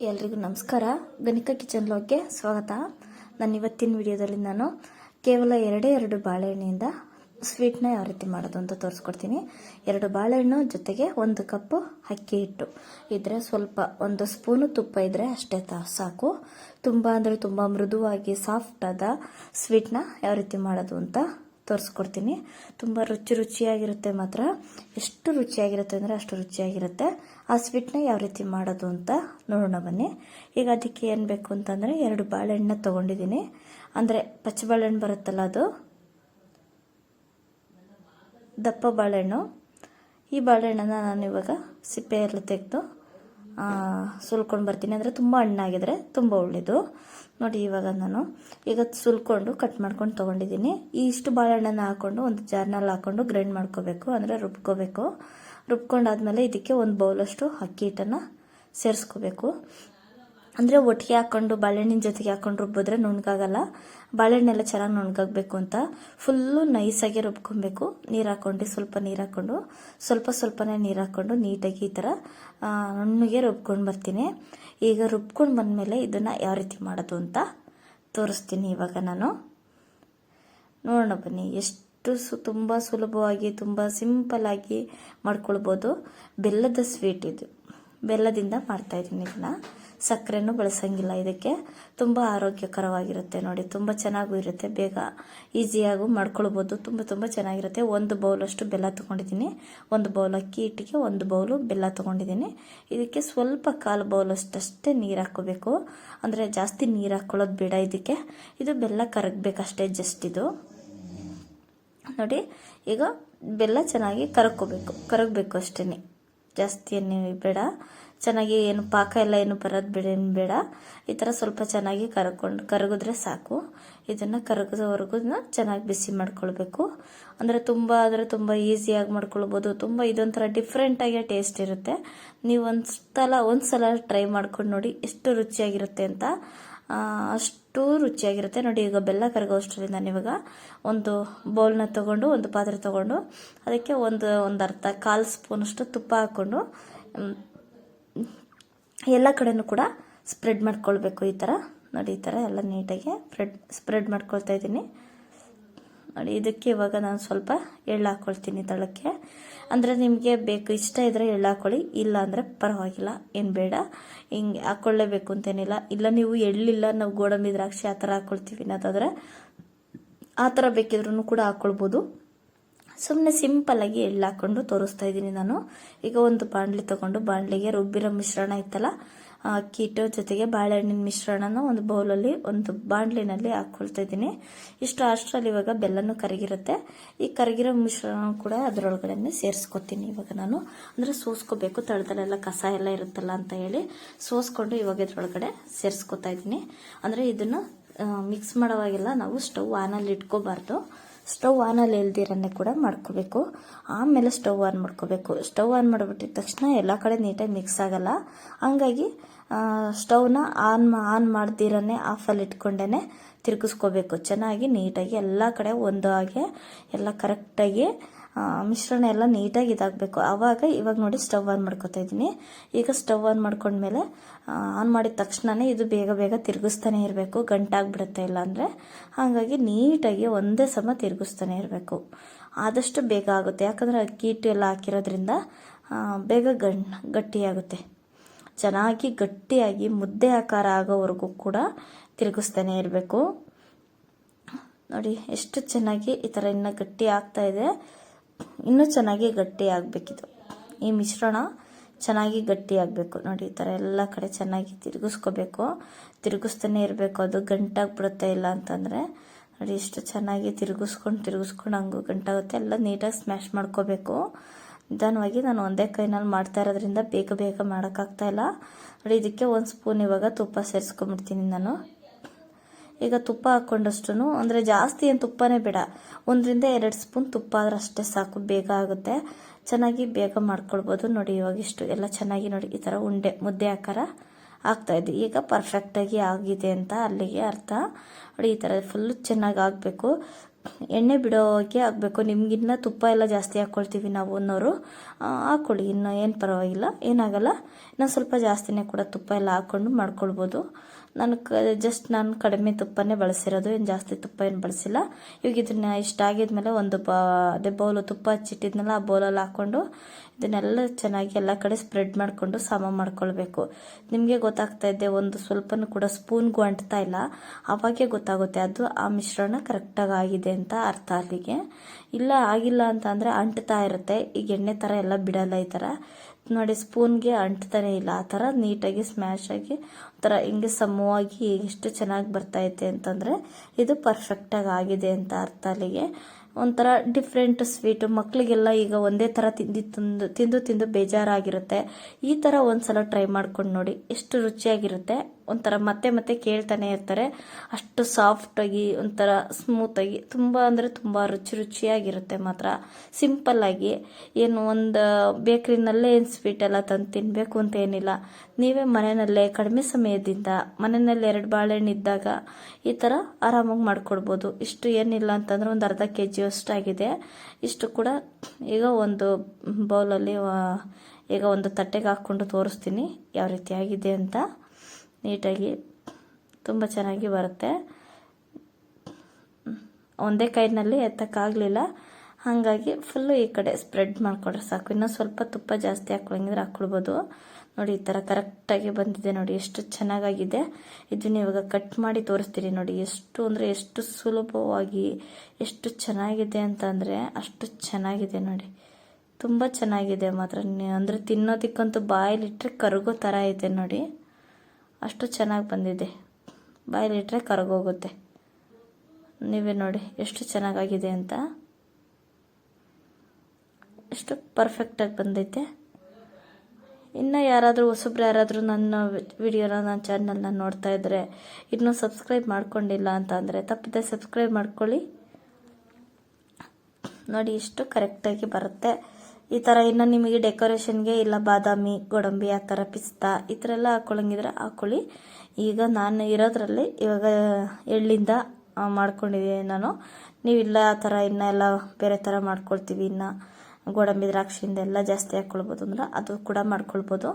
ಎಲ್ರಿಗೂ ನಮಸ್ಕಾರ. ಗಣಿಕಾ ಕಿಚನ್ ಲಾಗ್ಗೆ ಸ್ವಾಗತ. ನಾನು ಇವತ್ತಿನ ವಿಡಿಯೋದಲ್ಲಿ ನಾನು ಕೇವಲ ಎರಡೇ ಎರಡು ಬಾಳೆಹಣ್ಣಿಂದ ಸ್ವೀಟ್ನ ಯಾವ ರೀತಿ ಮಾಡೋದು ಅಂತ ತೋರಿಸ್ಕೊಡ್ತೀನಿ. ಎರಡು ಬಾಳೆಹಣ್ಣು ಜೊತೆಗೆ ಒಂದು ಕಪ್ಪು ಅಕ್ಕಿ ಹಿಟ್ಟು. ಇದ್ರೆ ಸ್ವಲ್ಪ ಒಂದು ಸ್ಪೂನು ತುಪ್ಪ ಇದ್ರೆ ಅಷ್ಟೇ ತ ಸಾಕು. ತುಂಬ ಅಂದರೆ ತುಂಬ ಮೃದುವಾಗಿ ಸಾಫ್ಟಾದ ಸ್ವೀಟ್ನ ಯಾವ ರೀತಿ ಮಾಡೋದು ಅಂತ ತೋರಿಸ್ಕೊಡ್ತೀನಿ. ತುಂಬ ರುಚಿ ರುಚಿಯಾಗಿರುತ್ತೆ ಮಾತ್ರ. ಎಷ್ಟು ರುಚಿಯಾಗಿರುತ್ತೆ ಅಂದರೆ ಅಷ್ಟು ರುಚಿಯಾಗಿರುತ್ತೆ. ಆ ಸ್ವೀಟ್ನ ಯಾವ ರೀತಿ ಮಾಡೋದು ಅಂತ ನೋಡೋಣ ಬನ್ನಿ. ಈಗ ಅದಕ್ಕೆ ಏನು ಬೇಕು ಅಂತಂದರೆ ಎರಡು ಬಾಳೆಹಣ್ಣ ತೊಗೊಂಡಿದ್ದೀನಿ. ಅಂದರೆ ಪಚ್ಚ ಬಾಳೆಹಣ್ಣು ಬರುತ್ತಲ್ಲ ಅದು? ದಪ್ಪ ಬಾಳೆಹಣ್ಣು ಈ ಬಾಳೆಹಣ್ಣನ್ನು ನಾನು ಇವಾಗ ಸಿಪ್ಪೆಯಲ್ಲಿ ತೆಗೆದು ಸುಲ್ಕೊಂಡು ಬರ್ತೀನಿ. ಅಂದರೆ ತುಂಬ ಹಣ್ಣಾಗಿದ್ರೆ ತುಂಬ ಒಳ್ಳೆಯದು ನೋಡಿ, ಇವಾಗ ನಾನು ಈಗ ಸುಲ್ಕೊಂಡು ಕಟ್ ಮಾಡ್ಕೊಂಡು ತೊಗೊಂಡಿದ್ದೀನಿ ಈ ಇಷ್ಟು ಬಾಳೆಹಣ್ಣನ್ನು ಹಾಕ್ಕೊಂಡು ಒಂದು ಜಾರ್ನಲ್ಲಿ ಹಾಕ್ಕೊಂಡು ಗ್ರೈಂಡ್ ಮಾಡ್ಕೋಬೇಕು. ಅಂದರೆ ರುಬ್ಕೋಬೇಕು. ರುಬ್ಕೊಂಡಾದ್ಮೇಲೆ ಇದಕ್ಕೆ ಒಂದು ಬೌಲಷ್ಟು ಅಕ್ಕಿ ಹಿಟ್ಟನ್ನು ಸೇರಿಸ್ಕೋಬೇಕು. ಅಂದರೆ ಒಟ್ಟಿಗೆ ಹಾಕ್ಕೊಂಡು ಬಾಳೆಹಣ್ಣಿನ ಜೊತೆಗೆ ಹಾಕೊಂಡು ರುಬ್ಬಿದ್ರೆ ನುಣ್ಗಾಗಲ್ಲ ಬಾಳೆಹಣ್ಣೆಲ್ಲ ಚೆನ್ನಾಗಿ ನುಣ್ಗಾಗಬೇಕು ಅಂತ. ಫುಲ್ಲು ನೈಸಾಗಿ ರುಬ್ಕೊಬೇಕು. ನೀರು ಹಾಕ್ಕೊಂಡು ಸ್ವಲ್ಪ ನೀರು ಹಾಕ್ಕೊಂಡು ಸ್ವಲ್ಪ ಸ್ವಲ್ಪನೇ ನೀರು ಹಾಕ್ಕೊಂಡು ನೀಟಾಗಿ ಈ ಥರ ನುಣ್ಣಗೆ ರುಬ್ಕೊಂಡು ಬರ್ತೀನಿ. ಈಗ ರುಬ್ಕೊಂಡು ಬಂದಮೇಲೆ ಇದನ್ನು ಯಾವ ರೀತಿ ಮಾಡೋದು ಅಂತ ತೋರಿಸ್ತೀನಿ ಇವಾಗ ನಾನು. ನೋಡೋಣ ಬನ್ನಿ, ಎಷ್ಟು ಸು, ತುಂಬ ಸುಲಭವಾಗಿ, ತುಂಬ ಸಿಂಪಲ್ಲಾಗಿ ಮಾಡ್ಕೊಳ್ಬೋದು. ಬೆಲ್ಲದ ಸ್ವೀಟ್ ಇದು. ಬೆಲ್ಲದಿಂದ ಮಾಡ್ತಾಯಿದ್ದೀನಿ ಇದನ್ನು. ಸಕ್ಕರೆನೂ ಬಳಸಂಗಿಲ್ಲ ಇದಕ್ಕೆ. ತುಂಬ ಆರೋಗ್ಯಕರವಾಗಿರುತ್ತೆ ನೋಡಿ, ತುಂಬ ಚೆನ್ನಾಗೂ ಇರುತ್ತೆ. ಬೇಗ ಈಸಿಯಾಗೂ ಮಾಡ್ಕೊಳ್ಬೋದು. ತುಂಬ ತುಂಬ ಚೆನ್ನಾಗಿರುತ್ತೆ. ಒಂದು ಬೌಲಷ್ಟು ಬೆಲ್ಲ ತೊಗೊಂಡಿದ್ದೀನಿ. ಒಂದು ಬೌಲ್ ಅಕ್ಕಿ ಹಿಟ್ಟಿಗೆ ಒಂದು ಬೌಲು ಬೆಲ್ಲ ತೊಗೊಂಡಿದ್ದೀನಿ. ಇದಕ್ಕೆ ಸ್ವಲ್ಪ ಕಾಲು ಬೌಲಷ್ಟಷ್ಟೇ ನೀರು ಹಾಕ್ಕೋಬೇಕು. ಅಂದರೆ ಜಾಸ್ತಿ ನೀರು ಹಾಕ್ಕೊಳ್ಳೋದು ಬೇಡ ಇದಕ್ಕೆ. ಇದು ಬೆಲ್ಲ ಕರಗಬೇಕಷ್ಟೇ ಜಸ್ಟ್ ಇದು. ನೋಡಿ, ಈಗ ಬೆಲ್ಲ ಚೆನ್ನಾಗಿ ಕರಗ್ಕೋಬೇಕು, ಕರಗಬೇಕು ಅಷ್ಟೇ ಜಾಸ್ತಿ ಏನು ಬೇಡ. ಚೆನ್ನಾಗಿ ಏನು ಪಾಕ ಎಲ್ಲ ಏನು ಬರೋದು ಬೇಡ, ಏನು ಬೇಡ. ಈ ಥರ ಸ್ವಲ್ಪ ಚೆನ್ನಾಗಿ ಕರ್ಕೊಂಡು, ಕರಗಿದ್ರೆ ಸಾಕು. ಇದನ್ನು ಕರಗೋವರೆಗೂ ಚೆನ್ನಾಗಿ ಬಿಸಿ ಮಾಡ್ಕೊಳ್ಬೇಕು. ಅಂದರೆ ತುಂಬ ಆದರೆ ತುಂಬ ಈಸಿಯಾಗಿ ಮಾಡ್ಕೊಳ್ಬೋದು. ತುಂಬ ಇದೊಂಥರ ಡಿಫ್ರೆಂಟಾಗಿ ಟೇಸ್ಟ್ ಇರುತ್ತೆ. ನೀವು ಒಂದು ಸಲ ಒಂದು ಸಲ ಟ್ರೈ ಮಾಡ್ಕೊಂಡು ನೋಡಿ ಎಷ್ಟು ರುಚಿಯಾಗಿರುತ್ತೆ ಅಂತ. ಅಷ್ಟು ರುಚಿಯಾಗಿರುತ್ತೆ. ನೋಡಿ, ಈಗ ಬೆಲ್ಲ ಕರಗೋಷ್ಟರಲ್ಲಿ ನಾನು ಇವಾಗ ಒಂದು ಬೌಲ್ನ ತಗೊಂಡು, ಒಂದು ಪಾತ್ರೆ ತೊಗೊಂಡು, ಅದಕ್ಕೆ ಒಂದು ಒಂದು ಅರ್ಧ ಕಾಲು ಸ್ಪೂನಷ್ಟು ತುಪ್ಪ ಹಾಕ್ಕೊಂಡು ಎಲ್ಲ ಕಡೆನೂ ಕೂಡ ಸ್ಪ್ರೆಡ್ ಮಾಡ್ಕೊಳ್ಬೇಕು ಈ ಥರ. ನೋಡಿ, ಈ ಥರ ಎಲ್ಲ ನೀಟಾಗಿ ಸ್ಪ್ರೆಡ್ ಸ್ಪ್ರೆಡ್ ಮಾಡ್ಕೊಳ್ತಾ ಇದ್ದೀನಿ. ನೋಡಿ, ಇದಕ್ಕೆ ಇವಾಗ ನಾನು ಸ್ವಲ್ಪ ಎಳ್ಳು ಹಾಕ್ಕೊಳ್ತೀನಿ ತಳಕ್ಕೆ. ಅಂದರೆ ನಿಮಗೆ ಬೇಕು ಇಷ್ಟ ಇದ್ದರೆ ಎಳ್ಳು ಹಾಕ್ಕೊಳ್ಳಿ ಇಲ್ಲ ಅಂದರೆ ಪರವಾಗಿಲ್ಲ, ಏನು ಬೇಡ. ಹಿಂಗೆ ಹಾಕ್ಕೊಳ್ಳೇಬೇಕು ಅಂತೇನಿಲ್ಲ. ಇಲ್ಲ ನೀವು ಎಳ್ಳಿಲ್ಲ, ನಾವು ಗೋಡಂಬಿ ದ್ರಾಕ್ಷಿ ಆ ಥರ ಹಾಕ್ಕೊಳ್ತೀವಿ ಅನ್ನೋದಾದರೆ ಆ ಥರ ಬೇಕಿದ್ರೂ ಕೂಡ ಹಾಕ್ಕೊಳ್ಬೋದು ಸುಮ್ಮನೆ ಸಿಂಪಲ್ಲಾಗಿ ಎಳ್ಳು ಹಾಕ್ಕೊಂಡು ತೋರಿಸ್ತಾ ಇದ್ದೀನಿ ನಾನು. ಈಗ ಒಂದು ಬಾಣಲಿ ತೊಗೊಂಡು ಬಾಣಲಿಗೆ ರುಬ್ಬಿರೋ ಮಿಶ್ರಣ ಇತ್ತಲ್ಲ ಅಕ್ಕಿ ಜೊತೆಗೆ ಬಾಳೆಹಣ್ಣಿನ ಮಿಶ್ರಣನ ಒಂದು ಬೌಲಲ್ಲಿ ಒಂದು ಬಾಣಲಿನಲ್ಲಿ ಹಾಕ್ಕೊಳ್ತಾ ಇದ್ದೀನಿ. ಇಷ್ಟು ಅಷ್ಟರಲ್ಲಿ ಇವಾಗ ಬೆಲ್ಲನೂ ಕರಗಿರುತ್ತೆ. ಈ ಕರಗಿರೋ ಮಿಶ್ರಣ ಕೂಡ ಅದರೊಳಗಡೆ ಸೇರಿಸ್ಕೊತೀನಿ ಇವಾಗ ನಾನು. ಅಂದರೆ ಸೋಸ್ಕೋಬೇಕು, ತಳದಲ್ಲೆಲ್ಲ ಕಸ ಎಲ್ಲ ಇರುತ್ತಲ್ಲ ಅಂತ ಹೇಳಿ ಸೋಸ್ಕೊಂಡು ಇವಾಗ ಇದರೊಳಗಡೆ ಸೇರಿಸ್ಕೊತಾ ಇದ್ದೀನಿ. ಅಂದರೆ ಇದನ್ನು ಮಿಕ್ಸ್ ಮಾಡೋವಾಗೆಲ್ಲ ನಾವು ಸ್ಟವ್ ಆನಲ್ಲಿ ಇಟ್ಕೋಬಾರ್ದು. ಸ್ಟವ್ ಆನಲ್ಲಿ ಇಲ್ದಿರನ್ನೇ ಕೂಡ ಮಾಡ್ಕೋಬೇಕು. ಆಮೇಲೆ ಸ್ಟವ್ ಆನ್ ಮಾಡ್ಕೋಬೇಕು. ಸ್ಟವ್ ಆನ್ ಮಾಡಿಬಿಟ್ಟಿದ ತಕ್ಷಣ ಎಲ್ಲ ಕಡೆ ನೀಟಾಗಿ ಮಿಕ್ಸ್ ಆಗಲ್ಲ. ಹಂಗಾಗಿ ಸ್ಟೌವ್ನ ಆನ್ ಆನ್ ಮಾಡ್ದಿರನ್ನೇ ಆಫಲ್ಲಿ ಇಟ್ಕೊಂಡೇ ತಿರುಗಿಸ್ಕೋಬೇಕು. ಚೆನ್ನಾಗಿ ನೀಟಾಗಿ ಎಲ್ಲ ಕಡೆ ಒಂದು ಹಾಗೆ, ಎಲ್ಲ ಕರೆಕ್ಟಾಗಿ ಮಿಶ್ರಣ ಎಲ್ಲ ನೀಟಾಗಿ ಇದಾಗಬೇಕು. ಆವಾಗ ಇವಾಗ ನೋಡಿ ಸ್ಟವ್ ಆನ್ ಮಾಡ್ಕೊತಾ ಇದ್ದೀನಿ. ಈಗ ಸ್ಟವ್ ಆನ್ ಮಾಡ್ಕೊಂಡ್ಮೇಲೆ ಆನ್ ಮಾಡಿದ ತಕ್ಷಣವೇ ಇದು ಬೇಗ ಬೇಗ ತಿರುಗಿಸ್ತಾನೆ ಇರಬೇಕು. ಗಂಟಾಗ್ಬಿಡುತ್ತೆ ಇಲ್ಲ ಅಂದರೆ ಹಾಗಾಗಿ ನೀಟಾಗಿ ಒಂದೇ ಸಮ ತಿರುಗಿಸ್ತಾನೆ ಇರಬೇಕು. ಆದಷ್ಟು ಬೇಗ ಆಗುತ್ತೆ. ಯಾಕಂದರೆ ಅಕ್ಕಿ, ಹಿಟ್ಟು ಎಲ್ಲ ಹಾಕಿರೋದ್ರಿಂದ ಬೇಗ ಗಣ್ ಗಟ್ಟಿಯಾಗುತ್ತೆ. ಚೆನ್ನಾಗಿ ಗಟ್ಟಿಯಾಗಿ ಮುದ್ದೆ ಆಕಾರ ಆಗೋವರೆಗೂ ಕೂಡ ತಿರುಗಿಸ್ತಾನೆ ಇರಬೇಕು. ನೋಡಿ, ಎಷ್ಟು ಚೆನ್ನಾಗಿ ಈ ಥರ ಇನ್ನೂ ಗಟ್ಟಿ ಆಗ್ತಾ ಇದೆ. ಇನ್ನೂ ಚೆನ್ನಾಗಿ ಗಟ್ಟಿ ಆಗಬೇಕಿದು ಈ ಮಿಶ್ರಣ ಚೆನ್ನಾಗಿ ಗಟ್ಟಿ ಆಗಬೇಕು. ನೋಡಿ, ಈ ಥರ ಎಲ್ಲ ಕಡೆ ಚೆನ್ನಾಗಿ ತಿರುಗಿಸ್ಕೋಬೇಕು. ತಿರುಗಿಸ್ತಾನೆ ಇರಬೇಕು. ಅದು ಗಂಟಾಗ್ಬಿಡುತ್ತೆ ಇಲ್ಲ ಅಂತಂದರೆ. ನೋಡಿ, ಇಷ್ಟು ಚೆನ್ನಾಗಿ ತಿರುಗಿಸ್ಕೊಂಡು ತಿರುಗಿಸ್ಕೊಂಡು ಹಂಗು ಗಂಟಾಗುತ್ತೆ. ಎಲ್ಲ ನೀಟಾಗಿ ಸ್ಮ್ಯಾಶ್ ಮಾಡ್ಕೋಬೇಕು. ನಿಧಾನವಾಗಿ ನಾನು ಒಂದೇ ಕೈನಲ್ಲಿ ಮಾಡ್ತಾ ಇರೋದ್ರಿಂದ ಬೇಗ ಬೇಗ ಮಾಡೋಕ್ಕಾಗ್ತಾಯಿಲ್ಲ ನೋಡಿ, ಇದಕ್ಕೆ ಒಂದು ಸ್ಪೂನ್ ಇವಾಗ ತುಪ್ಪ ಸೇರಿಸ್ಕೊಂಬಿಡ್ತೀನಿ ನಾನು. ಈಗ ತುಪ್ಪ ಹಾಕೊಂಡಷ್ಟು ಅಂದರೆ ಜಾಸ್ತಿ ಏನು ತುಪ್ಪನೇ ಬೇಡ. ಒಂದರಿಂದ ಎರಡು ಸ್ಪೂನ್ ತುಪ್ಪ ಆದ್ರೆ ಅಷ್ಟೇ ಸಾಕು, ಬೇಗ ಆಗುತ್ತೆ. ಚೆನ್ನಾಗಿ ಬೇಗ ಮಾಡ್ಕೊಳ್ಬೋದು ನೋಡಿ ಇವಾಗ ಇಷ್ಟು. ಎಲ್ಲ ಚೆನ್ನಾಗಿ ನೋಡಿ, ಈ ಥರ ಉಂಡೆ, ಮುದ್ದೆ ಆಕಾರ ಆಗ್ತಾಯಿದೆ ಈಗ ಪರ್ಫೆಕ್ಟಾಗಿ ಆಗಿದೆ ಅಂತ ಅಲ್ಲಿಗೆ ಅರ್ಥ. ನೋಡಿ, ಈ ಥರ ಫುಲ್ಲು ಚೆನ್ನಾಗಿ ಆಗಬೇಕು. ಎಣ್ಣೆ ಬಿಡೋಕ್ಕೆ ಆಗಬೇಕು. ನಿಮಗಿನ್ನ ತುಪ್ಪ ಎಲ್ಲ ಜಾಸ್ತಿ ಹಾಕ್ಕೊಳ್ತೀವಿ ನಾವು ಅನ್ನೋರು. ಹಾಕೊಳ್ಳಿ. ಇನ್ನು ಏನು ಪರವಾಗಿಲ್ಲ, ಏನಾಗಲ್ಲ. ಇನ್ನೊಂದು ಸ್ವಲ್ಪ ಜಾಸ್ತಿನೇ ಕೂಡ ತುಪ್ಪ ಎಲ್ಲ ಹಾಕ್ಕೊಂಡು ಮಾಡ್ಕೊಳ್ಬೋದು. ನಾನು ಕ ಜಸ್ಟ್ ನಾನು ಕಡಿಮೆ ತುಪ್ಪನೇ ಬಳಸಿರೋದು, ಏನು ಜಾಸ್ತಿ ತುಪ್ಪ ಏನು ಬಳಸಿಲ್ಲ. ಇವಾಗ ಇದನ್ನ ಇಷ್ಟ ಆಗಿದ್ಮೇಲೆ ಒಂದು ಬಾ, ಅದೇ ಬೌಲು ತುಪ್ಪ ಹಚ್ಚಿಟ್ಟಿದ್ನಲ್ಲ, ಆ ಬೌಲಲ್ಲಿ ಹಾಕ್ಕೊಂಡು ಇದನ್ನೆಲ್ಲ ಚೆನ್ನಾಗಿ ಎಲ್ಲ ಕಡೆ ಸ್ಪ್ರೆಡ್ ಮಾಡಿಕೊಂಡು ಸಮ ಮಾಡ್ಕೊಳ್ಬೇಕು. ನಿಮಗೆ ಗೊತ್ತಾಗ್ತಾ ಇದೆ, ಒಂದು ಸ್ವಲ್ಪನೂ ಕೂಡ ಸ್ಪೂನ್ಗೂ ಅಂಟ್ತಾ ಇಲ್ಲ. ಅವಾಗೇ ಗೊತ್ತಾಗುತ್ತೆ, ಅದು ಆ ಮಿಶ್ರಣ ಕರೆಕ್ಟಾಗಿ ಆಗಿದೆ ಅಂತ ಅರ್ಥ ಅಲ್ಲಿಗೆ. ಇಲ್ಲ ಆಗಿಲ್ಲ ಅಂತ ಅಂದರೆ ಅಂಟ್ತಾ ಇರುತ್ತೆ. ಈಗ ಎಣ್ಣೆ ಥರ ಎಲ್ಲ ಬಿಡಲ್ಲ ಈ ಥರ ನೋಡಿ ಸ್ಪೂನ್ಗೆ ಅಂಟ್ತಾನೆ ಇಲ್ಲ. ಆ ಥರ ನೀಟಾಗಿ ಸ್ಮ್ಯಾಶ್ ಆಗಿ ಒಂಥರ ಹಿಂಗೆ ಸಮವಾಗಿ ಎಷ್ಟು ಚೆನ್ನಾಗಿ ಬರ್ತೈತೆ ಅಂತಂದರೆ ಇದು ಪರ್ಫೆಕ್ಟಾಗಿ ಆಗಿದೆ ಅಂತ ಅರ್ಥ ಅಲ್ಲಿಗೆ. ಒಂಥರ ಡಿಫ್ರೆಂಟ್ ಸ್ವೀಟ್ ಮಕ್ಕಳಿಗೆಲ್ಲ ಈಗ ಒಂದೇ ಥರ ತಿಂದು ತಿಂದು ತಿಂದು ತಿಂದು ಬೇಜಾರಾಗಿರುತ್ತೆ. ಈ ಥರ ಒಂದ್ಸಲ ಟ್ರೈ ಮಾಡ್ಕೊಂಡು ನೋಡಿ. ಎಷ್ಟು ರುಚಿಯಾಗಿರುತ್ತೆ. ಒಂಥರ ಮತ್ತೆ ಮತ್ತೆ ಕೇಳ್ತಾನೆ ಇರ್ತಾರೆ. ಅಷ್ಟು ಸಾಫ್ಟಾಗಿ ಒಂಥರ ಸ್ಮೂತಾಗಿ ತುಂಬ ಅಂದರೆ ತುಂಬ ರುಚಿ ರುಚಿಯಾಗಿರುತ್ತೆ ಮಾತ್ರ. ಸಿಂಪಲ್ಲಾಗಿ ಏನು ಒಂದು ಬೇಕ್ರಿನಲ್ಲೇ ಏನು ಸ್ವೀಟ್ ಎಲ್ಲ ತಂದು ತಿನ್ನಬೇಕು ಅಂತ ಏನಿಲ್ಲ. ನೀವೇ ಮನೆಯಲ್ಲೇ ಕಡಿಮೆ ಸಮಯದಿಂದ, ಮನೆಯಲ್ಲಿ ಎರಡು ಬಾಳೆಹಣ್ಣು ಇದ್ದಾಗ ಈ ಥರ ಆರಾಮಾಗಿ ಮಾಡ್ಕೊಡ್ಬೋದು. ಇಷ್ಟು ಏನಿಲ್ಲ ಅಂತಂದ್ರೆ ಒಂದು ಅರ್ಧ ಕೆ ಜಿ ಅಷ್ಟು ಆಗಿದೆ ಇಷ್ಟು ಕೂಡ ಈಗ ಒಂದು ಬೌಲಲ್ಲಿ ಈಗ ಒಂದು ತಟ್ಟೆಗೆ ಹಾಕ್ಕೊಂಡು ತೋರಿಸ್ತೀನಿ ಯಾವ ರೀತಿ ಆಗಿದೆ ಅಂತ. ನೀಟಾಗಿ ತುಂಬ ಚೆನ್ನಾಗಿ ಬರುತ್ತೆ. ಒಂದೇ ಕೈನಲ್ಲಿ ಎತ್ತಕ್ಕಾಗಲಿಲ್ಲ. ಹಾಗಾಗಿ ಫುಲ್ಲು ಈ ಕಡೆ ಸ್ಪ್ರೆಡ್ ಮಾಡಿಕೊಂಡ್ರೆ ಸಾಕು. ಇನ್ನೂ ಸ್ವಲ್ಪ ತುಪ್ಪ ಜಾಸ್ತಿ ಹಾಕ್ಕೊಳಂಗಿದ್ರೆ ಹಾಕ್ಕೊಳ್ಬೋದು ನೋಡಿ, ಈ ಥರ ಕರೆಕ್ಟಾಗಿ ಬಂದಿದೆ ನೋಡಿ, ಎಷ್ಟು ಚೆನ್ನಾಗಾಗಿದೆ. ಇದನ್ನ ಇವಾಗ ಕಟ್ ಮಾಡಿ ತೋರಿಸ್ತೀನಿ ನೋಡಿ, ಎಷ್ಟು ಅಂದರೆ ಎಷ್ಟು ಸುಲಭವಾಗಿ, ಎಷ್ಟು ಚೆನ್ನಾಗಿದೆ ಅಂತ ಅಂದರೆ ಅಷ್ಟು ಚೆನ್ನಾಗಿದೆ ನೋಡಿ. ತುಂಬ ಚೆನ್ನಾಗಿದೆ ಮಾತ್ರ. ಅಂದರೆ ತಿನ್ನೋದಕ್ಕಂತೂ ಬಾಯಲ್ಲಿಟ್ಟರೆ ಕರಗೋ ಥರ ಇದೆ ನೋಡಿ. ಅಷ್ಟು ಚೆನ್ನಾಗಿ ಬಂದಿದೆ. ಬಾಯಲ್ಲಿಟ್ಟರೆ ಕರಗೋಗುತ್ತೆ. ನೀವೇ ನೋಡಿ, ಎಷ್ಟು ಚೆನ್ನಾಗಾಗಿದೆ ಅಂತ. ಎಷ್ಟು ಪರ್ಫೆಕ್ಟಾಗಿ ಬಂದೈತೆ. ಇನ್ನು ಯಾರಾದರೂ ಹೊಸಬ್ರು ಯಾರಾದರೂ ನನ್ನ ವಿಡಿಯೋನ ನನ್ನ ಚಾನಲ್ನ ನೋಡ್ತಾ ಇದ್ದರೆ ಇನ್ನೂ ಸಬ್ಸ್ಕ್ರೈಬ್ ಮಾಡ್ಕೊಂಡಿಲ್ಲ ಅಂತ ಅಂದರೆ ತಪ್ಪದೆ ಸಬ್ಸ್ಕ್ರೈಬ್ ಮಾಡ್ಕೊಳ್ಳಿ. ನೋಡಿ, ಇಷ್ಟು ಕರೆಕ್ಟಾಗಿ ಬರುತ್ತೆ. ಈ ಥರ ಇನ್ನು ನಿಮಗೆ ಡೆಕೋರೇಷನ್ಗೆ ಇಲ್ಲ ಬಾದಾಮಿ, ಗೋಡಂಬಿ ಆ ಥರ ಪಿಸ್ತಾ ಈ ಥರ ಎಲ್ಲ ಹಾಕ್ಕೊಳಂಗಿದ್ರೆ ಹಾಕ್ಕೊಳ್ಳಿ ಈಗ ನಾನು ಇರೋದ್ರಲ್ಲಿ ಇವಾಗ ಎಳ್ಳಿಂದ ಮಾಡ್ಕೊಂಡಿದ್ದೀನಿ ನಾನು. ನೀವಿಲ್ಲ ಆ ಥರ ಇನ್ನೆಲ್ಲ ಬೇರೆ ಥರ ಮಾಡ್ಕೊಳ್ತೀವಿ ಇನ್ನು. ಗೋಡಂಬಿ ದ್ರಾಕ್ಷಿಯಿಂದ ಎಲ್ಲ ಜಾಸ್ತಿ ಹಾಕ್ಕೊಳ್ಬೋದು ಅಂದ್ರೆ ಅದು ಕೂಡ ಮಾಡ್ಕೊಳ್ಬೋದು.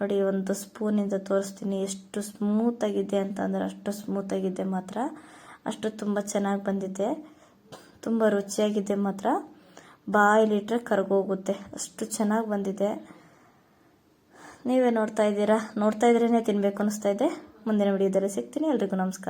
ನೋಡಿ, ಒಂದು ಸ್ಪೂನಿಂದ ತೋರಿಸ್ತೀನಿ. ಎಷ್ಟು ಸ್ಮೂತಾಗಿದೆ ಅಂತಂದರೆ ಅಷ್ಟು ಸ್ಮೂತಾಗಿದೆ ಮಾತ್ರ. ಅಷ್ಟು ತುಂಬ ಚೆನ್ನಾಗಿ ಬಂದಿದೆ. ತುಂಬ ರುಚಿಯಾಗಿದೆ ಮಾತ್ರ. ಬಾಯಲ್ಲಿಟ್ಟರೆ ಕರಗೋಗುತ್ತೆ. ಅಷ್ಟು ಚೆನ್ನಾಗಿ ಬಂದಿದೆ. ನೀವೇ ನೋಡ್ತಾ ಇದ್ದೀರಾ? ನೋಡ್ತಾ ಇದ್ರೇ ತಿನ್ನಬೇಕು ಅನಿಸ್ತಾ ಇದೆ. ಮುಂದಿನ ವಿಡಿಯೋದಲ್ಲಿ ಸಿಗ್ತೀನಿ. ಎಲ್ರಿಗೂ ನಮಸ್ಕಾರ.